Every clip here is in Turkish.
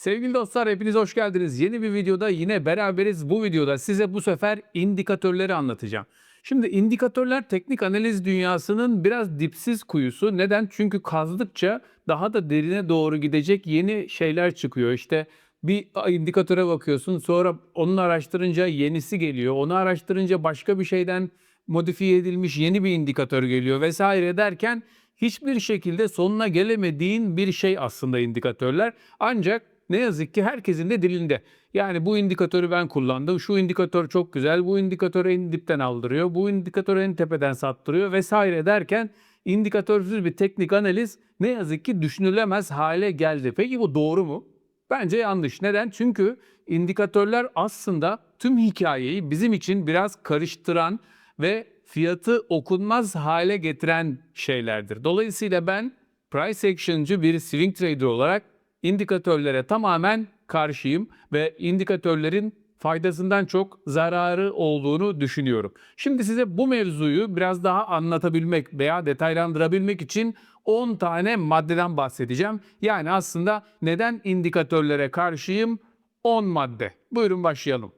Sevgili dostlar hepiniz hoş geldiniz. Yeni bir videoda yine beraberiz. Bu videoda size bu sefer indikatörleri anlatacağım. Şimdi indikatörler teknik analiz dünyasının biraz dipsiz kuyusu. Neden? Çünkü kazdıkça daha da derine doğru gidecek yeni şeyler çıkıyor. İşte bir indikatöre bakıyorsun sonra onu araştırınca yenisi geliyor. Onu araştırınca başka bir şeyden modifiye edilmiş yeni bir indikatör geliyor vesaire derken hiçbir şekilde sonuna gelemediğin bir şey aslında indikatörler. Ancak ne yazık ki herkesin de dilinde. Yani bu indikatörü ben kullandım, şu indikatör çok güzel, bu indikatör en dipten aldırıyor, bu indikatör en tepeden sattırıyor vesaire derken indikatörsüz bir teknik analiz ne yazık ki düşünülemez hale geldi. Peki bu doğru mu? Bence yanlış. Neden? Çünkü indikatörler aslında tüm hikayeyi bizim için biraz karıştıran ve fiyatı okunmaz hale getiren şeylerdir. Dolayısıyla ben price action'cı bir swing trader olarak indikatörlere tamamen karşıyım ve indikatörlerin faydasından çok zararı olduğunu düşünüyorum. Şimdi size bu mevzuyu biraz daha anlatabilmek veya detaylandırabilmek için 10 tane maddeden bahsedeceğim. Yani aslında neden indikatörlere karşıyım? 10 madde. Buyurun başlayalım.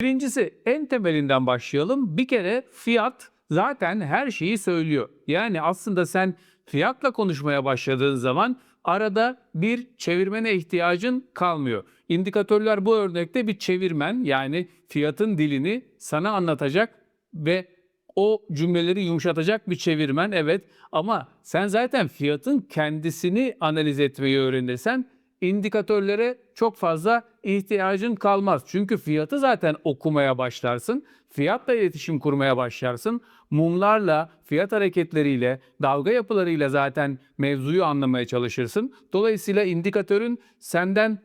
Birincisi en temelinden başlayalım. Bir kere fiyat zaten her şeyi söylüyor. Yani aslında sen fiyatla konuşmaya başladığın zaman arada bir çevirmene ihtiyacın kalmıyor. İndikatörler bu örnekte bir çevirmen yani fiyatın dilini sana anlatacak ve o cümleleri yumuşatacak bir çevirmen evet ama sen zaten fiyatın kendisini analiz etmeyi öğrenirsen indikatörlere çok fazla ihtiyacın kalmaz. Çünkü fiyatı zaten okumaya başlarsın. Fiyatla iletişim kurmaya başlarsın. Mumlarla, fiyat hareketleriyle, dalga yapılarıyla zaten mevzuyu anlamaya çalışırsın. Dolayısıyla indikatörün senden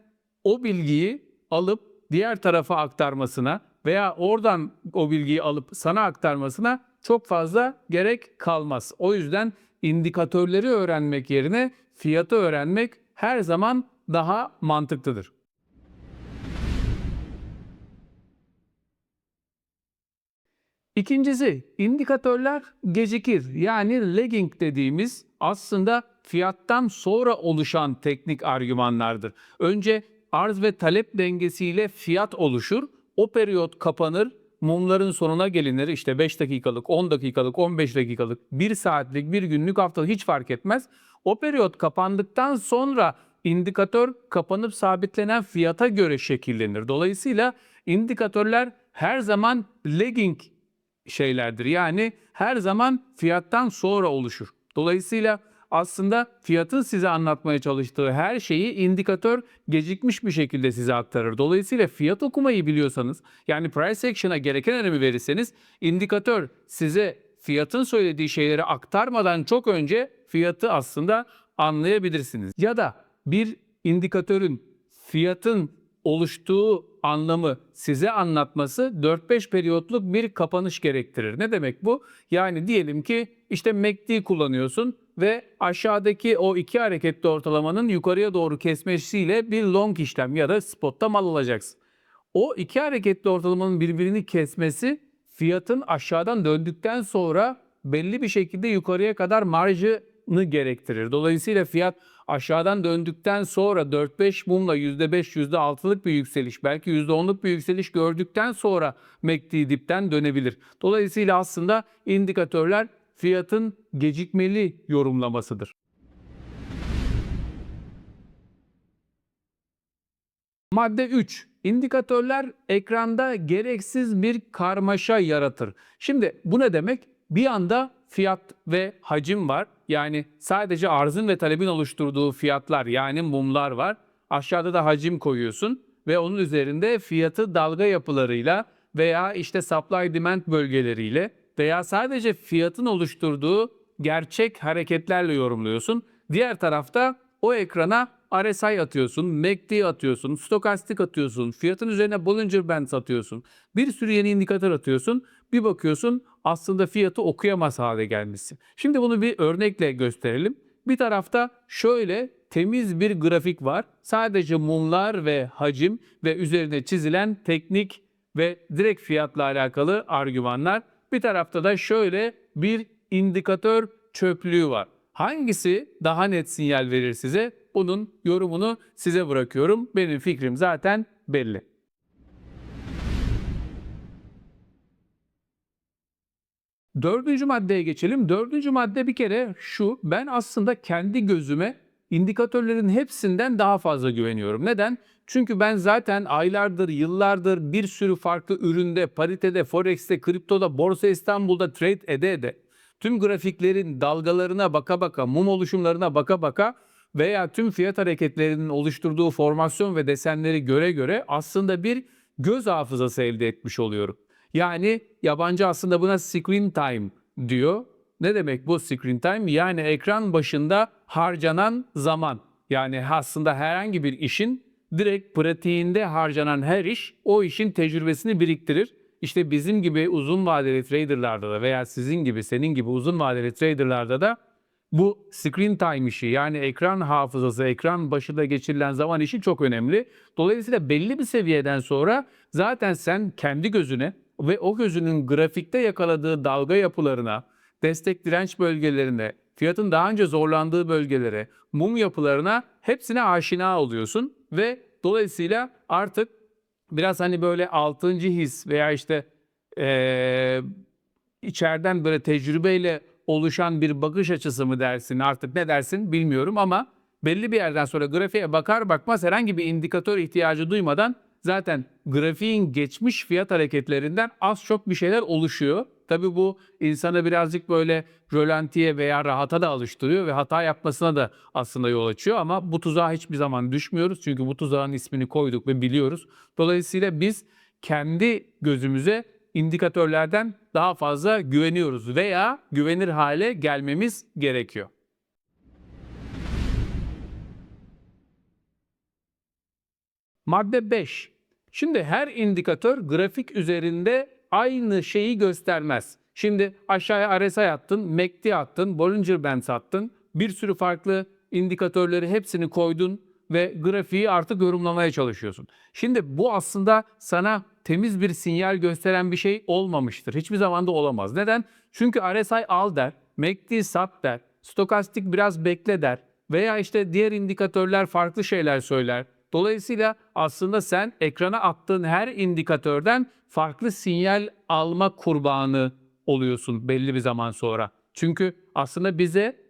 o bilgiyi alıp diğer tarafa aktarmasına veya oradan o bilgiyi alıp sana aktarmasına çok fazla gerek kalmaz. O yüzden indikatörleri öğrenmek yerine fiyatı öğrenmek her zaman daha mantıklıdır. İkincisi, indikatörler gecikir. Yani lagging dediğimiz aslında fiyattan sonra oluşan teknik argümanlardır. Önce arz ve talep dengesiyle fiyat oluşur. O periyot kapanır, mumların sonuna gelinir. İşte 5 dakikalık, 10 dakikalık, 15 dakikalık, 1 saatlik, 1 günlük, haftalık hiç fark etmez. O periyot kapandıktan sonra indikatör kapanıp sabitlenen fiyata göre şekillenir. Dolayısıyla indikatörler her zaman lagging şeylerdir. Yani her zaman fiyattan sonra oluşur. Dolayısıyla aslında fiyatın size anlatmaya çalıştığı her şeyi indikatör gecikmiş bir şekilde size aktarır. Dolayısıyla fiyat okumayı biliyorsanız yani price action'a gereken önemi verirseniz indikatör size fiyatın söylediği şeyleri aktarmadan çok önce fiyatı aslında anlayabilirsiniz. Ya da bir indikatörün fiyatın oluştuğu anlamı size anlatması 4-5 periyotluk bir kapanış gerektirir. Ne demek bu? Yani diyelim ki işte MACD kullanıyorsun ve aşağıdaki o iki hareketli ortalamanın yukarıya doğru kesmesiyle bir long işlem ya da spotta mal alacaksın. O iki hareketli ortalamanın birbirini kesmesi fiyatın aşağıdan döndükten sonra belli bir şekilde yukarıya kadar marjını gerektirir. Dolayısıyla fiyat aşağıdan döndükten sonra 4-5 mumla %5, %6'lık bir yükseliş, belki %10'luk bir yükseliş gördükten sonra MACD dipten dönebilir. Dolayısıyla aslında indikatörler fiyatın gecikmeli yorumlamasıdır. Madde 3. İndikatörler ekranda gereksiz bir karmaşa yaratır. Şimdi bu ne demek? Bir anda fiyat ve hacim var. Yani sadece arzın ve talebin oluşturduğu fiyatlar yani mumlar var. Aşağıda da hacim koyuyorsun ve onun üzerinde fiyatı dalga yapılarıyla veya işte supply demand bölgeleriyle veya sadece fiyatın oluşturduğu gerçek hareketlerle yorumluyorsun. Diğer tarafta o ekrana RSI atıyorsun, MACD atıyorsun, stokastik atıyorsun, fiyatın üzerine Bollinger Bands atıyorsun. Bir sürü yeni indikatör atıyorsun. Bir bakıyorsun aslında fiyatı okuyamaz hale gelmişsin. Şimdi bunu bir örnekle gösterelim. Bir tarafta şöyle temiz bir grafik var. Sadece mumlar ve hacim ve üzerine çizilen teknik ve direkt fiyatla alakalı argümanlar. Bir tarafta da şöyle bir indikatör çöplüğü var. Hangisi daha net sinyal verir size? Bunun yorumunu size bırakıyorum. Benim fikrim zaten belli. Dördüncü maddeye geçelim. Dördüncü madde bir kere şu. Ben aslında kendi gözüme indikatörlerin hepsinden daha fazla güveniyorum. Neden? Çünkü ben zaten aylardır, yıllardır bir sürü farklı üründe, paritede, forex'te, kriptoda, borsa İstanbul'da trade ede ede tüm grafiklerin dalgalarına baka baka, mum oluşumlarına baka baka veya tüm fiyat hareketlerinin oluşturduğu formasyon ve desenleri göre göre aslında bir göz hafızası elde etmiş oluyorum. Yani yabancı aslında buna screen time diyor. Ne demek bu screen time? Yani ekran başında harcanan zaman. Yani aslında herhangi bir işin direkt pratiğinde harcanan her iş o işin tecrübesini biriktirir. İşte bizim gibi uzun vadeli traderlarda da veya sizin gibi senin gibi uzun vadeli traderlarda da bu screen time işi yani ekran hafızası, ekran başında geçirilen zaman işi çok önemli. Dolayısıyla belli bir seviyeden sonra zaten sen kendi gözüne ve o gözünün grafikte yakaladığı dalga yapılarına, destek direnç bölgelerine, fiyatın daha önce zorlandığı bölgelere, mum yapılarına hepsine aşina oluyorsun ve dolayısıyla artık biraz hani böyle altıncı his veya işte eee içeriden böyle tecrübeyle oluşan bir bakış açısı mı dersin artık ne dersin bilmiyorum ama belli bir yerden sonra grafiğe bakar bakmaz herhangi bir indikatör ihtiyacı duymadan zaten grafiğin geçmiş fiyat hareketlerinden az çok bir şeyler oluşuyor. Tabi bu insana birazcık böyle rölantiye veya rahata da alıştırıyor ve hata yapmasına da aslında yol açıyor ama bu tuzağa hiçbir zaman düşmüyoruz çünkü bu tuzağın ismini koyduk ve biliyoruz. Dolayısıyla biz kendi gözümüze indikatörlerden daha fazla güveniyoruz veya güvenir hale gelmemiz gerekiyor. Madde 5. Şimdi her indikatör grafik üzerinde aynı şeyi göstermez. Şimdi aşağıya RSI attın, MACD attın, Bollinger Bands attın. Bir sürü farklı indikatörleri hepsini koydun ve grafiği artık yorumlamaya çalışıyorsun. Şimdi bu aslında sana temiz bir sinyal gösteren bir şey olmamıştır. Hiçbir zaman da olamaz. Neden? Çünkü RSI al der, MACD sat der, stokastik biraz bekle der veya işte diğer indikatörler farklı şeyler söyler. Dolayısıyla aslında sen ekrana attığın her indikatörden farklı sinyal alma kurbanı oluyorsun belli bir zaman sonra. Çünkü aslında bize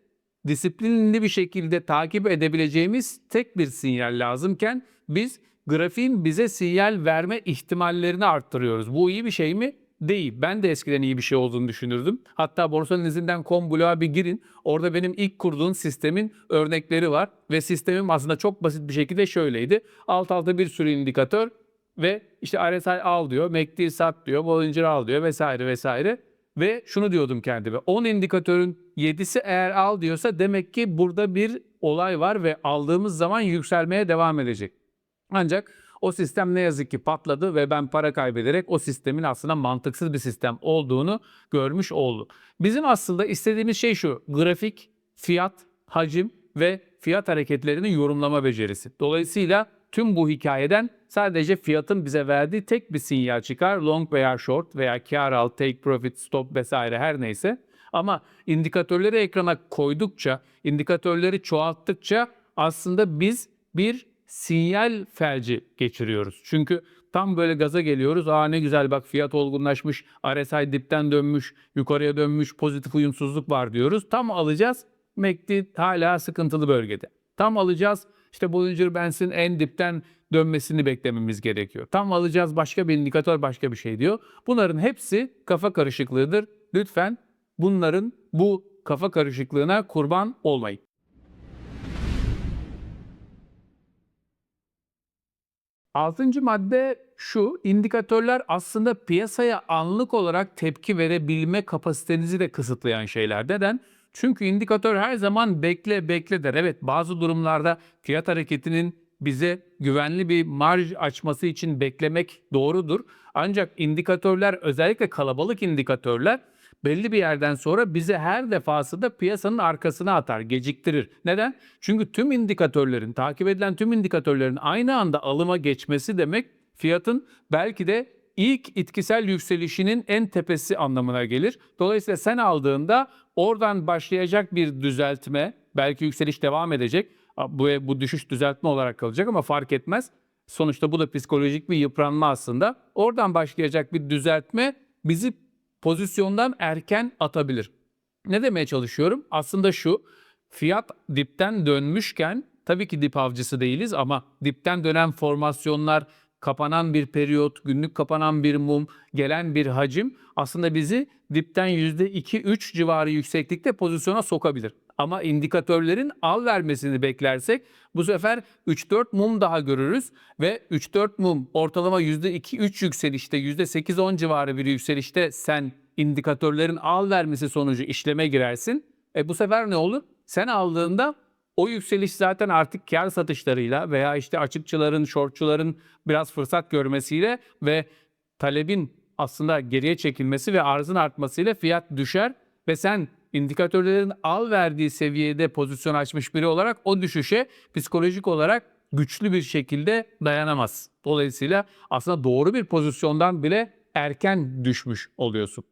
disiplinli bir şekilde takip edebileceğimiz tek bir sinyal lazımken biz grafiğin bize sinyal verme ihtimallerini arttırıyoruz. Bu iyi bir şey mi? Değil. Ben de eskiden iyi bir şey olduğunu düşünürdüm. Hatta borsanın izinden.com blog'a bir girin. Orada benim ilk kurduğum sistemin örnekleri var. Ve sistemim aslında çok basit bir şekilde şöyleydi. Alt alta bir sürü indikatör ve işte RSI al diyor, MACD sat diyor, Bollinger al diyor vesaire vesaire. Ve şunu diyordum kendime. 10 indikatörün 7'si eğer al diyorsa demek ki burada bir olay var ve aldığımız zaman yükselmeye devam edecek. Ancak o sistem ne yazık ki patladı ve ben para kaybederek o sistemin aslında mantıksız bir sistem olduğunu görmüş oldum. Bizim aslında istediğimiz şey şu. Grafik, fiyat, hacim ve fiyat hareketlerini yorumlama becerisi. Dolayısıyla tüm bu hikayeden sadece fiyatın bize verdiği tek bir sinyal çıkar. Long veya short veya kar al, take profit, stop vesaire her neyse. Ama indikatörleri ekrana koydukça, indikatörleri çoğalttıkça aslında biz bir sinyal felci geçiriyoruz. Çünkü tam böyle gaza geliyoruz. Aa ne güzel bak fiyat olgunlaşmış, RSI dipten dönmüş, yukarıya dönmüş, pozitif uyumsuzluk var diyoruz. Tam alacağız. MACD hala sıkıntılı bölgede. Tam alacağız. İşte Bollinger Bands'in en dipten dönmesini beklememiz gerekiyor. Tam alacağız başka bir indikatör başka bir şey diyor. Bunların hepsi kafa karışıklığıdır. Lütfen bunların bu kafa karışıklığına kurban olmayın. Altıncı madde şu, indikatörler aslında piyasaya anlık olarak tepki verebilme kapasitenizi de kısıtlayan şeyler. Neden? Çünkü indikatör her zaman bekle bekle der. Evet bazı durumlarda fiyat hareketinin bize güvenli bir marj açması için beklemek doğrudur. Ancak indikatörler özellikle kalabalık indikatörler belli bir yerden sonra bizi her defasında piyasanın arkasına atar, geciktirir. Neden? Çünkü tüm indikatörlerin, takip edilen tüm indikatörlerin aynı anda alıma geçmesi demek fiyatın belki de ilk itkisel yükselişinin en tepesi anlamına gelir. Dolayısıyla sen aldığında oradan başlayacak bir düzeltme, belki yükseliş devam edecek. Bu, bu düşüş düzeltme olarak kalacak ama fark etmez. Sonuçta bu da psikolojik bir yıpranma aslında. Oradan başlayacak bir düzeltme bizi pozisyondan erken atabilir. Ne demeye çalışıyorum? Aslında şu, fiyat dipten dönmüşken tabii ki dip avcısı değiliz ama dipten dönen formasyonlar, kapanan bir periyot, günlük kapanan bir mum, gelen bir hacim aslında bizi dipten %2-3 civarı yükseklikte pozisyona sokabilir. Ama indikatörlerin al vermesini beklersek bu sefer 3-4 mum daha görürüz ve 3-4 mum ortalama %2-3 yükselişte %8-10 civarı bir yükselişte sen indikatörlerin al vermesi sonucu işleme girersin. E bu sefer ne olur? Sen aldığında o yükseliş zaten artık kar satışlarıyla veya işte açıkçıların, shortçuların biraz fırsat görmesiyle ve talebin aslında geriye çekilmesi ve arzın artmasıyla fiyat düşer ve sen indikatörlerin al verdiği seviyede pozisyon açmış biri olarak o düşüşe psikolojik olarak güçlü bir şekilde dayanamaz. Dolayısıyla aslında doğru bir pozisyondan bile erken düşmüş oluyorsun.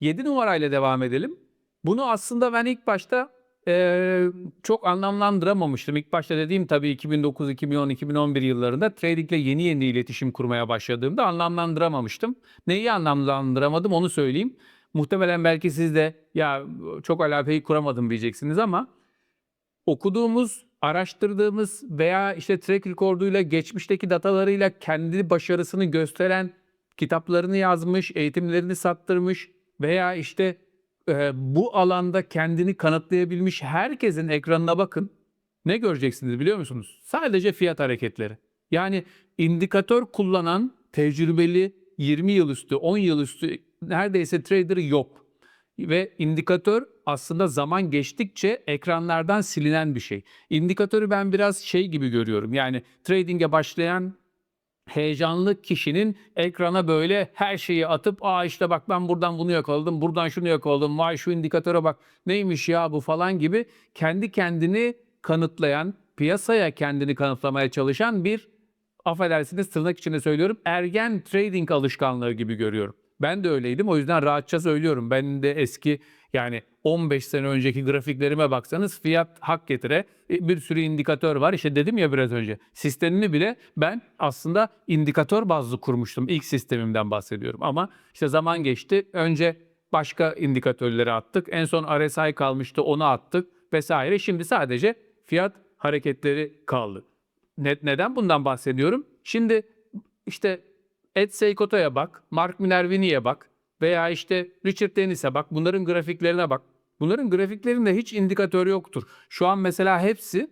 7 numarayla devam edelim. Bunu aslında ben ilk başta eee, çok anlamlandıramamıştım. İlk başta dediğim tabii 2009, 2010, 2011 yıllarında tradingle yeni yeni iletişim kurmaya başladığımda anlamlandıramamıştım. Neyi anlamlandıramadım onu söyleyeyim. Muhtemelen belki siz de ya çok alakayı kuramadım diyeceksiniz ama okuduğumuz, araştırdığımız veya işte track record'uyla, geçmişteki datalarıyla kendi başarısını gösteren kitaplarını yazmış, eğitimlerini sattırmış veya işte e, bu alanda kendini kanıtlayabilmiş herkesin ekranına bakın. Ne göreceksiniz biliyor musunuz? Sadece fiyat hareketleri. Yani indikatör kullanan tecrübeli 20 yıl üstü, 10 yıl üstü neredeyse trader yok. Ve indikatör aslında zaman geçtikçe ekranlardan silinen bir şey. İndikatörü ben biraz şey gibi görüyorum. Yani trading'e başlayan heyecanlı kişinin ekrana böyle her şeyi atıp aa işte bak ben buradan bunu yakaladım, buradan şunu yakaladım, vay şu indikatöre bak neymiş ya bu falan gibi kendi kendini kanıtlayan, piyasaya kendini kanıtlamaya çalışan bir affedersiniz tırnak içinde söylüyorum ergen trading alışkanlığı gibi görüyorum. Ben de öyleydim o yüzden rahatça söylüyorum. Ben de eski yani 15 sene önceki grafiklerime baksanız fiyat hak getire e, bir sürü indikatör var. İşte dedim ya biraz önce sistemimi bile ben aslında indikatör bazlı kurmuştum. İlk sistemimden bahsediyorum ama işte zaman geçti. Önce başka indikatörleri attık. En son RSI kalmıştı onu attık vesaire. Şimdi sadece fiyat hareketleri kaldı. Ne, neden bundan bahsediyorum? Şimdi işte Ed Seykota'ya bak, Mark Minervini'ye bak veya işte Richard Dennis'e bak. Bunların grafiklerine bak. Bunların grafiklerinde hiç indikatör yoktur. Şu an mesela hepsi,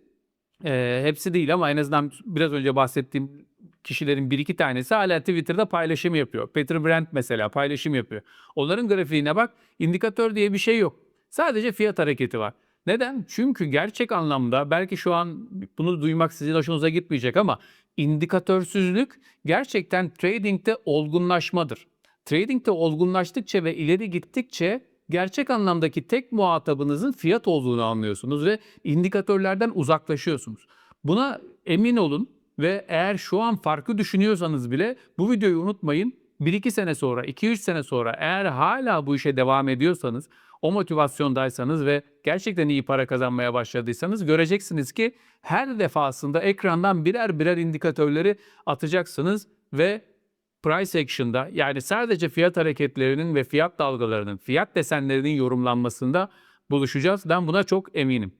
e, hepsi değil ama en azından biraz önce bahsettiğim kişilerin bir iki tanesi hala Twitter'da paylaşım yapıyor. Peter Brandt mesela paylaşım yapıyor. Onların grafiğine bak, indikatör diye bir şey yok. Sadece fiyat hareketi var. Neden? Çünkü gerçek anlamda belki şu an bunu duymak sizin hoşunuza gitmeyecek ama indikatörsüzlük gerçekten trading'de olgunlaşmadır. Trading'de olgunlaştıkça ve ileri gittikçe gerçek anlamdaki tek muhatabınızın fiyat olduğunu anlıyorsunuz ve indikatörlerden uzaklaşıyorsunuz. Buna emin olun ve eğer şu an farkı düşünüyorsanız bile bu videoyu unutmayın. 1-2 sene sonra, 2-3 sene sonra eğer hala bu işe devam ediyorsanız, o motivasyondaysanız ve gerçekten iyi para kazanmaya başladıysanız göreceksiniz ki her defasında ekrandan birer birer indikatörleri atacaksınız ve price action'da yani sadece fiyat hareketlerinin ve fiyat dalgalarının, fiyat desenlerinin yorumlanmasında buluşacağız. Ben buna çok eminim.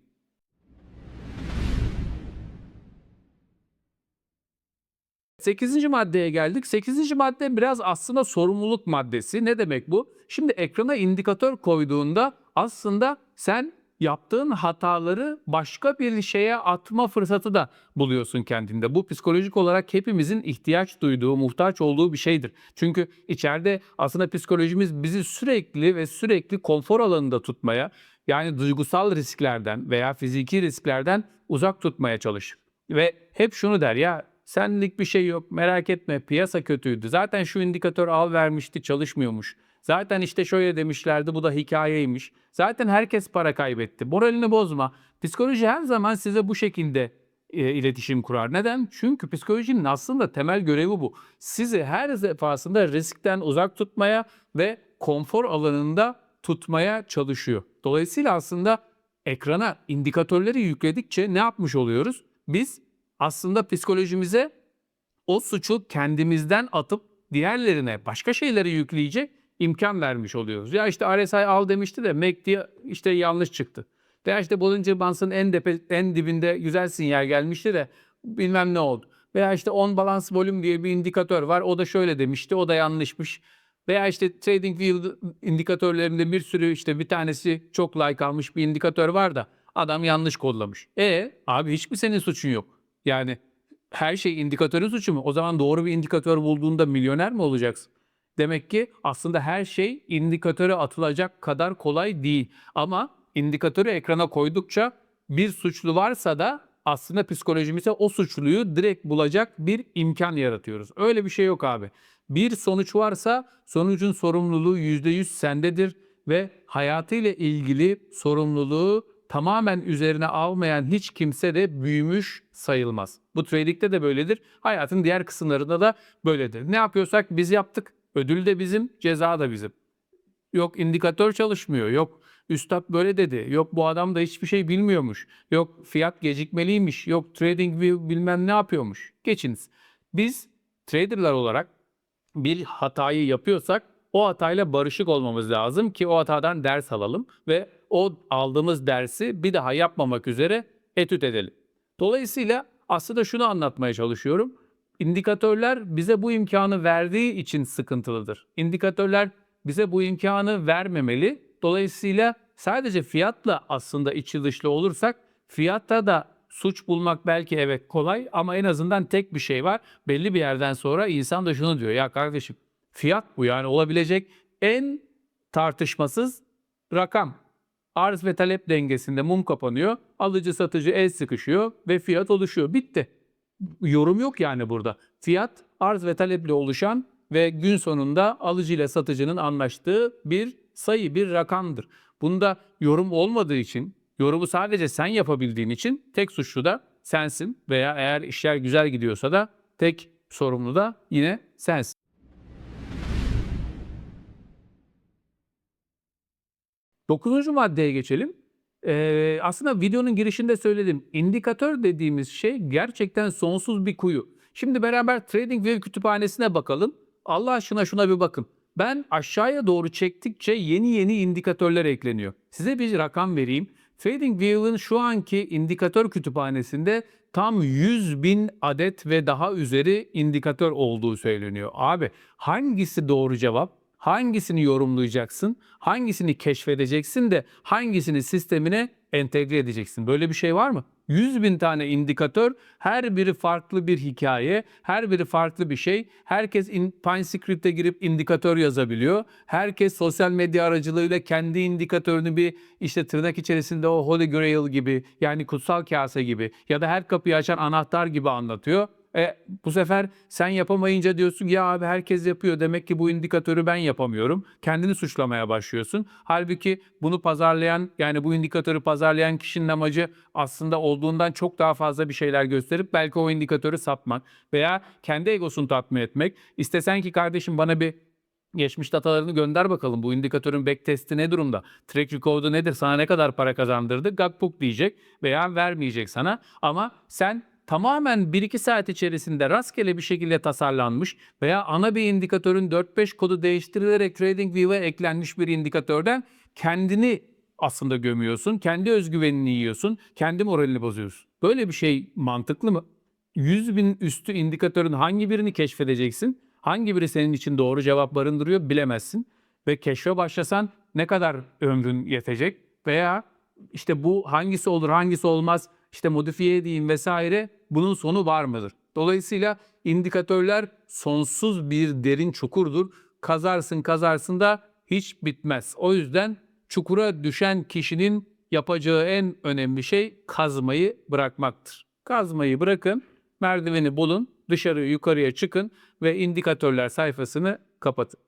Sekizinci maddeye geldik. Sekizinci madde biraz aslında sorumluluk maddesi. Ne demek bu? Şimdi ekrana indikatör koyduğunda aslında sen yaptığın hataları başka bir şeye atma fırsatı da buluyorsun kendinde. Bu psikolojik olarak hepimizin ihtiyaç duyduğu, muhtaç olduğu bir şeydir. Çünkü içeride aslında psikolojimiz bizi sürekli ve sürekli konfor alanında tutmaya, yani duygusal risklerden veya fiziki risklerden uzak tutmaya çalışır. Ve hep şunu der ya senlik bir şey yok merak etme piyasa kötüydü. Zaten şu indikatör al vermişti çalışmıyormuş. Zaten işte şöyle demişlerdi bu da hikayeymiş. Zaten herkes para kaybetti. Moralini bozma. Psikoloji her zaman size bu şekilde e, iletişim kurar. Neden? Çünkü psikolojinin aslında temel görevi bu. Sizi her defasında riskten uzak tutmaya ve konfor alanında tutmaya çalışıyor. Dolayısıyla aslında ekrana indikatörleri yükledikçe ne yapmış oluyoruz? Biz aslında psikolojimize o suçu kendimizden atıp diğerlerine başka şeyleri yükleyecek imkan vermiş oluyoruz. Ya işte RSI al demişti de MACD işte yanlış çıktı. Veya işte Bollinger Bands'ın en, depe, en dibinde güzel sinyal gelmişti de bilmem ne oldu. Veya işte on balance volume diye bir indikatör var. O da şöyle demişti. O da yanlışmış. Veya işte Trading View indikatörlerinde bir sürü işte bir tanesi çok like almış bir indikatör var da adam yanlış kodlamış. E abi hiç mi senin suçun yok? Yani her şey indikatörün suçu mu? O zaman doğru bir indikatör bulduğunda milyoner mi olacaksın? Demek ki aslında her şey indikatöre atılacak kadar kolay değil. Ama indikatörü ekrana koydukça bir suçlu varsa da aslında psikolojimize o suçluyu direkt bulacak bir imkan yaratıyoruz. Öyle bir şey yok abi. Bir sonuç varsa sonucun sorumluluğu %100 sendedir ve hayatıyla ilgili sorumluluğu tamamen üzerine almayan hiç kimse de büyümüş sayılmaz. Bu trading'de de böyledir. Hayatın diğer kısımlarında da böyledir. Ne yapıyorsak biz yaptık. Ödül de bizim, ceza da bizim. Yok indikatör çalışmıyor. Yok üstad böyle dedi. Yok bu adam da hiçbir şey bilmiyormuş. Yok fiyat gecikmeliymiş. Yok trading bilmem ne yapıyormuş. Geçiniz. Biz traderlar olarak bir hatayı yapıyorsak o hatayla barışık olmamız lazım ki o hatadan ders alalım ve o aldığımız dersi bir daha yapmamak üzere etüt edelim. Dolayısıyla aslında şunu anlatmaya çalışıyorum. İndikatörler bize bu imkanı verdiği için sıkıntılıdır. İndikatörler bize bu imkanı vermemeli. Dolayısıyla sadece fiyatla aslında içi dışlı olursak fiyatta da suç bulmak belki evet kolay ama en azından tek bir şey var. Belli bir yerden sonra insan da şunu diyor ya kardeşim fiyat bu yani olabilecek en tartışmasız rakam. Arz ve talep dengesinde mum kapanıyor. Alıcı satıcı el sıkışıyor ve fiyat oluşuyor. Bitti. Yorum yok yani burada. Fiyat arz ve taleple oluşan ve gün sonunda alıcı ile satıcının anlaştığı bir sayı, bir rakamdır. Bunda yorum olmadığı için, yorumu sadece sen yapabildiğin için tek suçlu da sensin veya eğer işler güzel gidiyorsa da tek sorumlu da yine sensin. Dokuzuncu maddeye geçelim. Ee, aslında videonun girişinde söyledim. İndikatör dediğimiz şey gerçekten sonsuz bir kuyu. Şimdi beraber TradingView kütüphanesine bakalım. Allah aşkına şuna bir bakın. Ben aşağıya doğru çektikçe yeni yeni indikatörler ekleniyor. Size bir rakam vereyim. TradingView'ın şu anki indikatör kütüphanesinde tam 100 bin adet ve daha üzeri indikatör olduğu söyleniyor. Abi hangisi doğru cevap? Hangisini yorumlayacaksın? Hangisini keşfedeceksin de hangisini sistemine entegre edeceksin? Böyle bir şey var mı? 100 bin tane indikatör, her biri farklı bir hikaye, her biri farklı bir şey. Herkes in, PineScript'e girip indikatör yazabiliyor. Herkes sosyal medya aracılığıyla kendi indikatörünü bir işte tırnak içerisinde o Holy Grail gibi yani kutsal kase gibi ya da her kapıyı açan anahtar gibi anlatıyor. E, bu sefer sen yapamayınca diyorsun ya abi herkes yapıyor demek ki bu indikatörü ben yapamıyorum. Kendini suçlamaya başlıyorsun. Halbuki bunu pazarlayan yani bu indikatörü pazarlayan kişinin amacı aslında olduğundan çok daha fazla bir şeyler gösterip belki o indikatörü satmak veya kendi egosunu tatmin etmek. İstesen ki kardeşim bana bir Geçmiş datalarını gönder bakalım. Bu indikatörün backtesti ne durumda? Track record'u nedir? Sana ne kadar para kazandırdı? Gakpuk diyecek veya vermeyecek sana. Ama sen tamamen 1-2 saat içerisinde rastgele bir şekilde tasarlanmış veya ana bir indikatörün 4-5 kodu değiştirilerek TradingView'e eklenmiş bir indikatörden kendini aslında gömüyorsun, kendi özgüvenini yiyorsun, kendi moralini bozuyorsun. Böyle bir şey mantıklı mı? 100 bin üstü indikatörün hangi birini keşfedeceksin? Hangi biri senin için doğru cevap barındırıyor bilemezsin. Ve keşfe başlasan ne kadar ömrün yetecek? Veya işte bu hangisi olur hangisi olmaz işte modifiye edeyim vesaire bunun sonu var mıdır? Dolayısıyla indikatörler sonsuz bir derin çukurdur. Kazarsın kazarsın da hiç bitmez. O yüzden çukura düşen kişinin yapacağı en önemli şey kazmayı bırakmaktır. Kazmayı bırakın, merdiveni bulun, dışarı yukarıya çıkın ve indikatörler sayfasını kapatın.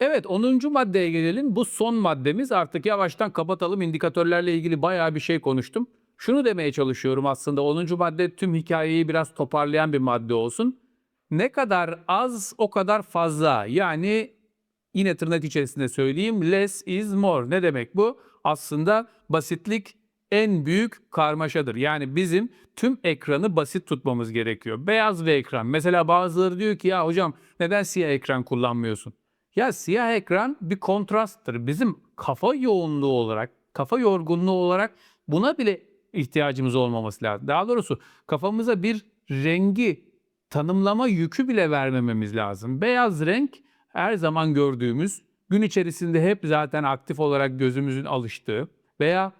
Evet 10. maddeye gelelim. Bu son maddemiz artık yavaştan kapatalım. İndikatörlerle ilgili bayağı bir şey konuştum. Şunu demeye çalışıyorum aslında 10. madde tüm hikayeyi biraz toparlayan bir madde olsun. Ne kadar az o kadar fazla. Yani yine tırnak içerisinde söyleyeyim less is more. Ne demek bu? Aslında basitlik en büyük karmaşadır. Yani bizim tüm ekranı basit tutmamız gerekiyor. Beyaz bir ekran. Mesela bazıları diyor ki ya hocam neden siyah ekran kullanmıyorsun? Ya siyah ekran bir kontrasttır. Bizim kafa yoğunluğu olarak, kafa yorgunluğu olarak buna bile ihtiyacımız olmaması lazım. Daha doğrusu kafamıza bir rengi tanımlama yükü bile vermememiz lazım. Beyaz renk her zaman gördüğümüz, gün içerisinde hep zaten aktif olarak gözümüzün alıştığı veya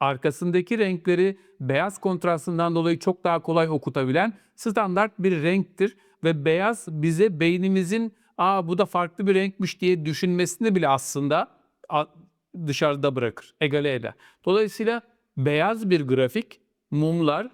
arkasındaki renkleri beyaz kontrastından dolayı çok daha kolay okutabilen standart bir renktir ve beyaz bize beynimizin aa bu da farklı bir renkmiş diye düşünmesini bile aslında dışarıda bırakır, egale eder. Dolayısıyla beyaz bir grafik, mumlar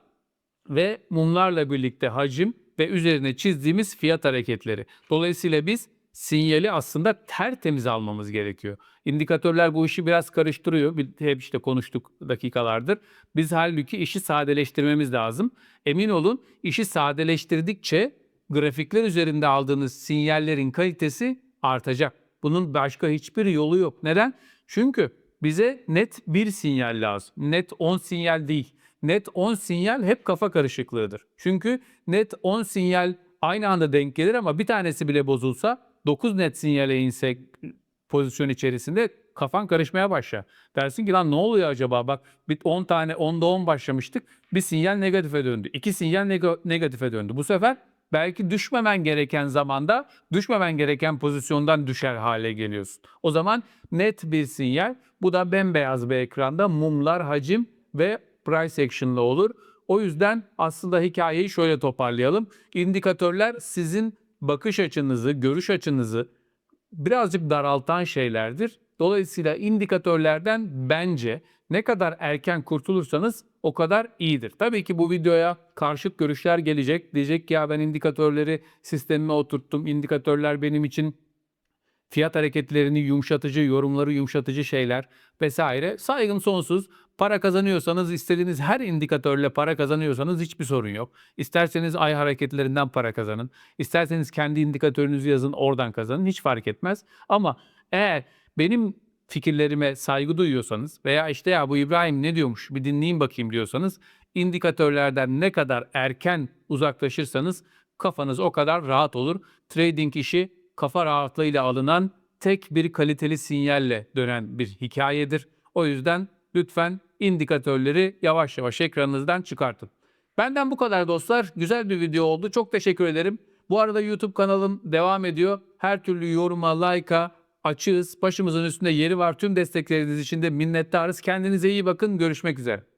ve mumlarla birlikte hacim ve üzerine çizdiğimiz fiyat hareketleri. Dolayısıyla biz sinyali aslında tertemiz almamız gerekiyor. İndikatörler bu işi biraz karıştırıyor. Hep işte konuştuk dakikalardır. Biz halbuki işi sadeleştirmemiz lazım. Emin olun işi sadeleştirdikçe grafikler üzerinde aldığınız sinyallerin kalitesi artacak. Bunun başka hiçbir yolu yok. Neden? Çünkü bize net bir sinyal lazım. Net 10 sinyal değil. Net 10 sinyal hep kafa karışıklığıdır. Çünkü net 10 sinyal aynı anda denk gelir ama bir tanesi bile bozulsa 9 net sinyale insek pozisyon içerisinde kafan karışmaya başlar. Dersin ki lan ne oluyor acaba bak bir 10 tane 10'da 10 başlamıştık bir sinyal negatife döndü. iki sinyal neg- negatife döndü. Bu sefer belki düşmemen gereken zamanda düşmemen gereken pozisyondan düşer hale geliyorsun. O zaman net bir sinyal bu da bembeyaz bir ekranda mumlar hacim ve price action'la olur. O yüzden aslında hikayeyi şöyle toparlayalım. İndikatörler sizin bakış açınızı, görüş açınızı birazcık daraltan şeylerdir. Dolayısıyla indikatörlerden bence ne kadar erken kurtulursanız o kadar iyidir. Tabii ki bu videoya karşıt görüşler gelecek. Diyecek ki ya ben indikatörleri sistemime oturttum. İndikatörler benim için fiyat hareketlerini yumuşatıcı, yorumları yumuşatıcı şeyler vesaire. Saygım sonsuz. Para kazanıyorsanız, istediğiniz her indikatörle para kazanıyorsanız hiçbir sorun yok. İsterseniz ay hareketlerinden para kazanın. İsterseniz kendi indikatörünüzü yazın, oradan kazanın. Hiç fark etmez. Ama eğer benim fikirlerime saygı duyuyorsanız veya işte ya bu İbrahim ne diyormuş bir dinleyin bakayım diyorsanız indikatörlerden ne kadar erken uzaklaşırsanız kafanız o kadar rahat olur. Trading işi kafa rahatlığıyla alınan tek bir kaliteli sinyalle dönen bir hikayedir. O yüzden lütfen indikatörleri yavaş yavaş ekranınızdan çıkartın. Benden bu kadar dostlar. Güzel bir video oldu. Çok teşekkür ederim. Bu arada YouTube kanalım devam ediyor. Her türlü yoruma, like'a açığız. Başımızın üstünde yeri var. Tüm destekleriniz için de minnettarız. Kendinize iyi bakın. Görüşmek üzere.